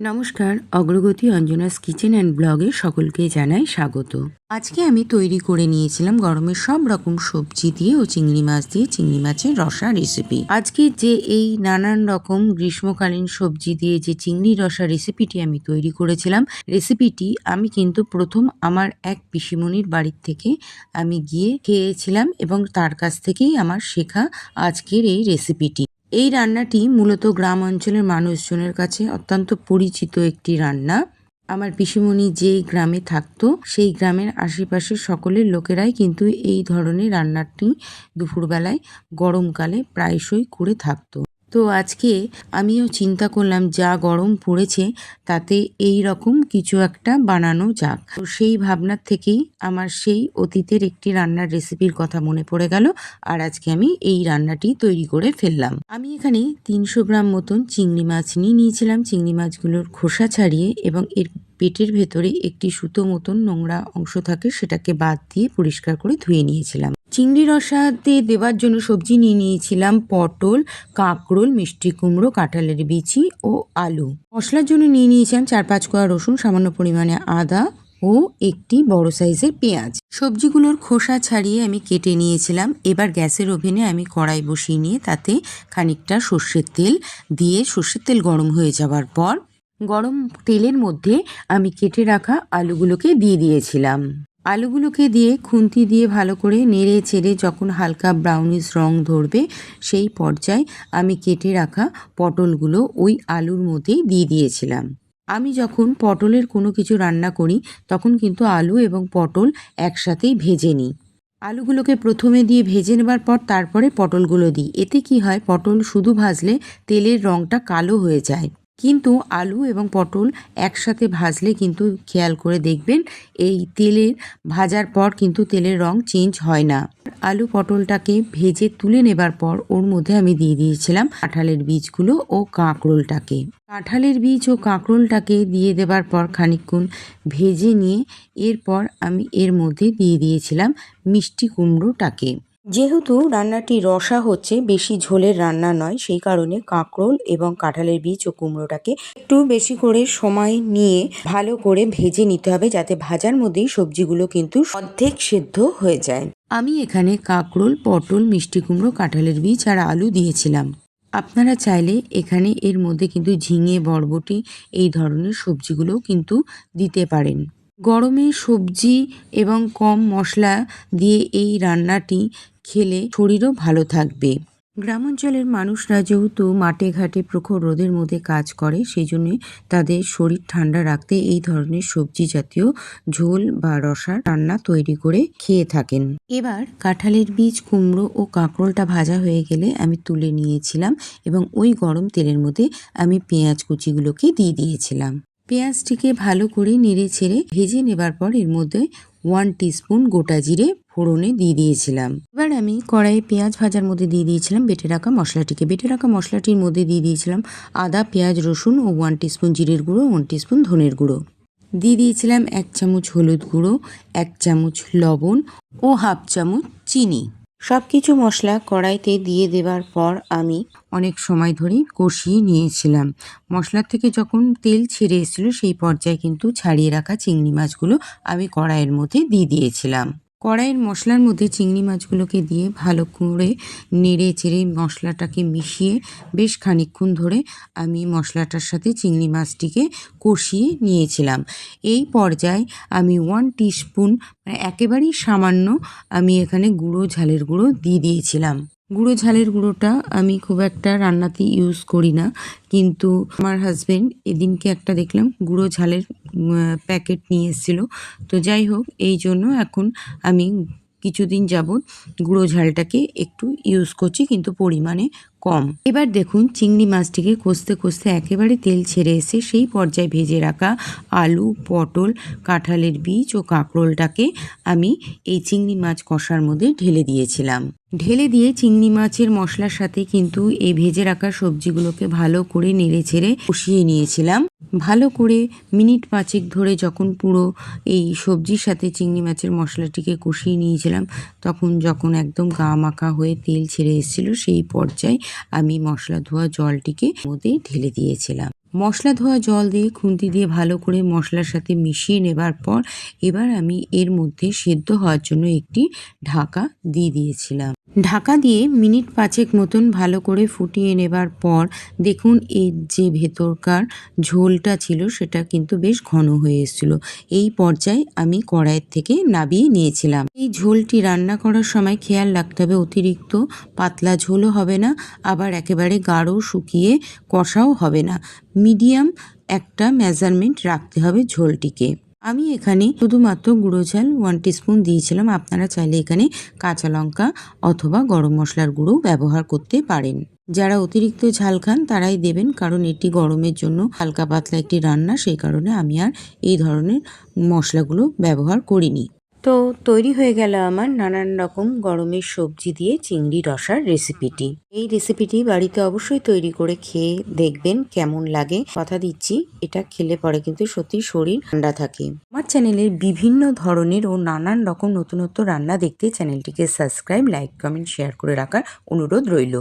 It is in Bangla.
নমস্কার, অগ্রগতি অঞ্জনাস কিচেন অ্যান্ড ব্লগে সকলকে জানাই স্বাগত। আজকে আমি তৈরি করে নিয়েছিলাম গরমের সব রকম সবজি দিয়ে ও চিংড়ি মাছ দিয়ে চিংড়ি মাছের রসা রেসিপি আজকে যে এই নানান রকম গ্রীষ্মকালীন সবজি দিয়ে যে চিংড়ি রসা রেসিপিটি আমি তৈরি করেছিলাম রেসিপিটি আমি কিন্তু প্রথম আমার এক পিসিমণির বাড়ির থেকে আমি গিয়ে খেয়েছিলাম এবং তার কাছ থেকেই আমার শেখা আজকের এই রেসিপিটি এই রান্নাটি মূলত গ্রাম অঞ্চলের মানুষজনের কাছে অত্যন্ত পরিচিত একটি রান্না। আমার পিসিমণি যে গ্রামে থাকতো, সেই গ্রামের আশেপাশের সকলের লোকেরাই কিন্তু এই ধরনের রান্নাটি দুপুরবেলায়, গরমকালে প্রায়শই করে থাকতো। তো আজকে আমিও চিন্তা করলাম, যা গরম পড়েছে তাতে এই রকম কিছু একটা বানানো যাক। তো সেই ভাবনার থেকেই আমার সেই অতীতের একটি রান্নার রেসিপির কথা মনে পড়ে গেল আর আজকে আমি এই রান্নাটি তৈরি করে ফেললাম। আমি এখানে তিনশো গ্রাম মতন চিংড়ি মাছ নিয়ে নিয়েছিলাম। চিংড়ি মাছগুলোর খোসা ছাড়িয়ে এবং এর পেটের ভেতরে একটি সুতো মতন নোংরা অংশ থাকে, সেটাকে বাদ দিয়ে পরিষ্কার করে ধুয়ে নিয়েছিলাম। চিংড়ি রসাতে দেওয়ার জন্য সবজি নিয়ে নিয়েছিলাম পটল, কাঁকরোল, মিষ্টি কুমড়ো, কাঁঠালের বিচি ও আলু। মশলার জন্য নিয়ে নিয়েছিলাম চার পাঁচ কোয়া রসুন, সামান্য পরিমাণে আদা ও একটি বড় সাইজের পেঁয়াজ। সবজিগুলোর খোসা ছাড়িয়ে আমি কেটে নিয়েছিলাম। এবার গ্যাসের ওভেনে আমি কড়াই বসিয়ে নিয়ে তাতে খানিকটা সর্ষের তেল দিয়ে সর্ষের তেল গরম হয়ে যাওয়ার পর গরম তেলের মধ্যে আমি কেটে রাখা আলুগুলোকে দিয়ে দিয়েছিলাম। আলুগুলোকে দিয়ে খুন্তি দিয়ে ভালো করে নেড়ে চেড়ে যখন হালকা ব্রাউনিশ রং ধরবে, সেই পর্যায়ে আমি কেটে রাখা পটলগুলো ওই আলুর মধ্যেই দিয়ে দিয়েছিলাম। আমি যখন পটলের কোনো কিছু রান্না করি, তখন কিন্তু আলু এবং পটল একসাথেই ভেজে নিই। আলুগুলোকে প্রথমে দিয়ে ভেজে নেবার পর তারপরে পটলগুলো দিই। এতে কি হয়, পটল শুধু ভাজলে তেলের রঙটা কালো হয়ে যায়। কিন্তু আলু এবং পটল একসাথে ভাজলে কিন্তু খেয়াল করে দেখবেন, এই তেলের ভাজার পর কিন্তু তেলের রং চেঞ্জ হয় না। আলু পটলটাকে ভেজে তুলে নেবার পর ওর মধ্যে আমি দিয়ে দিয়েছিলাম কাঁঠালের বীজগুলো ও কাঁকরোলটাকে। কাঁঠালের বীজ ও কাঁকরোলটাকে দিয়ে দেবার পর খানিকক্ষণ ভেজে নিয়ে এরপর আমি এর মধ্যে দিয়ে দিয়েছিলাম মিষ্টি কুমড়োটাকে। যেহেতু রান্নাটি রসা হচ্ছে, বেশি ঝোলের রান্না নয়, সেই কারণে কাঁকরোল এবং কাঁঠালের বীজ ও কুমড়োটাকে একটু বেশি করে সময় নিয়ে ভালো করে ভেজে নিতে হবে যাতে ভাজার মধ্যেই সবজিগুলো কিন্তু অর্ধেক সেদ্ধ হয়ে যায়। আমি এখানে কাঁকরোল, পটল, মিষ্টি কুমড়ো, কাঁঠালের বীজ আর আলু দিয়েছিলাম। আপনারা চাইলে এখানে এর মধ্যে কিন্তু ঝিঙে, বরবটি এই ধরনের সবজিগুলোও কিন্তু দিতে পারেন। গরমে সবজি এবং কম মশলা দিয়ে এই রান্নাটি খেলে শরীরও ভালো থাকবে। গ্রামাঞ্চলের মানুষরা যেহেতু মাঠে ঘাটে প্রখর রোদের মধ্যে কাজ করে সেই জন্যে তাদের শরীর ঠান্ডা রাখতে এই ধরনের সবজি জাতীয় ঝোল বা রসার রান্না তৈরি করে খেয়ে থাকেন। এবার কাঁঠালের বীজ, কুমড়ো ও কাঁকরোলটা ভাজা হয়ে গেলে আমি তুলে নিয়েছিলাম এবং ওই গরম তেলের মধ্যে আমি পেঁয়াজ কুচিগুলোকে দিয়ে দিয়েছিলাম। পেঁয়াজটিকে ভালো করে নেড়ে ছেড়ে ভেজে নেবার পর এর মধ্যে ওয়ান টিস্পুন গোটা জিরে ফোড়নে দিয়ে দিয়েছিলাম। এবার আমি কড়াইয়ে পেঁয়াজ ভাজার মধ্যে দিয়ে দিয়েছিলাম, বেটে রাখা মশলাটিকে। বেটে রাখা মশলাটির মধ্যে দিয়ে দিয়েছিলাম আদা, পেঁয়াজ, রসুন ও ওয়ান টিস্পুন জিরের গুঁড়ো ওয়ান টিস্পুন ধনের গুঁড়ো। দিয়ে দিয়েছিলাম এক চামচ হলুদ গুঁড়ো, এক চামচ লবণ ও হাফ চামচ চিনি। সব কিছু মশলা কড়াইতে দিয়ে দেবার পর আমি অনেক সময় ধরে কষিয়ে নিয়েছিলাম। মশলার থেকে যখন তেল ছেড়ে এসেছিল, সেই পর্যায়ে কিন্তু ছাড়িয়ে রাখা চিংড়ি মাছগুলো আমি কড়াইয়ের মধ্যে দিয়ে দিয়েছিলাম। কড়াইয়ের মশলার মধ্যে চিংড়ি মাছগুলোকে দিয়ে ভালো করে নেড়ে চেড়ে মশলাটাকে মিশিয়ে বেশ খানিকক্ষণ ধরে আমি মশলাটার সাথে চিংড়ি মাছটিকে কষিয়ে নিয়েছিলাম। এই পর্যায়ে আমি ওয়ান টিস্পুন মানে একেবারেই সামান্য আমি এখানে গুঁড়ো, ঝালের গুঁড়ো দিয়ে দিয়েছিলাম। গুঁড়ো, ঝালের গুঁড়োটা আমি খুব একটা রান্নাতে ইউজ করি না, কিন্তু আমার হাজবেন্ড এদিনকে একটা দেখলাম, গুঁড়ো, ঝালের প্যাকেট নিয়ে এসেছিল। তো যাই হোক, এই জন্য এখন আমি কিছুদিন যাবৎ গুঁড়ো ঝালটাকে একটু ইউজ করছি, কিন্তু পরিমাণে কম। এবার দেখুন, চিংড়ি মাছটিকে কষতে কষতে একেবারে তেল ছেড়ে এসে সেই পর্যায়ে ভেজে রাখা আলু, পটল, কাঁঠালের বীজ ও কাঁকরোলটাকে আমি এই চিংড়ি মাছ কষার মধ্যে ঢেলে দিয়েছিলাম। ঢেলে দিয়ে চিংড়ি মাছের মশলার সাথে কিন্তু এই ভেজে রাখা সবজিগুলোকে ভালো করে নেড়ে ছেড়ে কষিয়ে নিয়েছিলাম। ভালো করে মিনিট পাঁচেক ধরে যখন পুরো এই সবজির সাথে চিংড়ি মাছের মশলাটিকে কষিয়ে নিয়েছিলাম, তখন যখন একদম গা মাখা হয়ে তেল ছেড়ে এসেছিল সেই পর্যায়ে আমি মশলা ধোয়া জলটিকে মধ্যে ঢেলে দিয়েছিলাম। মশলা ধোয়া জল দিয়ে খুন্তি দিয়ে ভালো করে মশলার সাথে মিশিয়ে নেবার পর এবার আমি এর মধ্যে সেদ্ধ হওয়ার জন্য একটি ঢাকা দিয়ে দিয়েছিলাম। ঢাকা দিয়ে মিনিট পাঁচেক মতন ভালো করে ফুটিয়ে নেবার পর দেখুন এর যে ভেতরকার ঝোলটা ছিল সেটা কিন্তু বেশ ঘন হয়ে এসেছিল। এই পর্যায়ে আমি কড়াইয়ের থেকে নাবিয়ে নিয়েছিলাম। এই ঝোলটি রান্না করার সময় খেয়াল রাখতে হবে, অতিরিক্ত পাতলা ঝোলও হবে না, আবার একেবারে গাঢ় শুকিয়ে কষাও হবে না। মিডিয়াম একটা মেজারমেন্ট রাখতে হবে ঝোলটিকে। আমি এখানে শুধুমাত্র গুঁড়ো ঝাল ওয়ান টিস্পুন দিয়েছিলাম। আপনারা চাইলে এখানে কাঁচা লঙ্কা অথবা গরম মশলার গুঁড়ো ব্যবহার করতে পারেন। যারা অতিরিক্ত ঝাল খান, তারাই দেবেন, কারণ এটি গরমের জন্য হালকা পাতলা একটি রান্না, সেই কারণে আমি আর এই ধরনের মশলাগুলো ব্যবহার করিনি। তো তৈরি হয়ে গেল আমার নানান রকম গরমের সবজি দিয়ে চিংড়ি রসার রেসিপিটি এই রেসিপিটি বাড়িতে অবশ্যই তৈরি করে খেয়ে দেখবেন কেমন লাগে। কথা দিচ্ছি, এটা খেলে পরে কিন্তু সত্যি শরীর ঠান্ডা থাকে। আমার চ্যানেলের বিভিন্ন ধরনের ও নানান রকম নতুনত্ব রান্না দেখতে চ্যানেলটিকে সাবস্ক্রাইব লাইক কমেন্ট শেয়ার করে রাখার অনুরোধ রইল।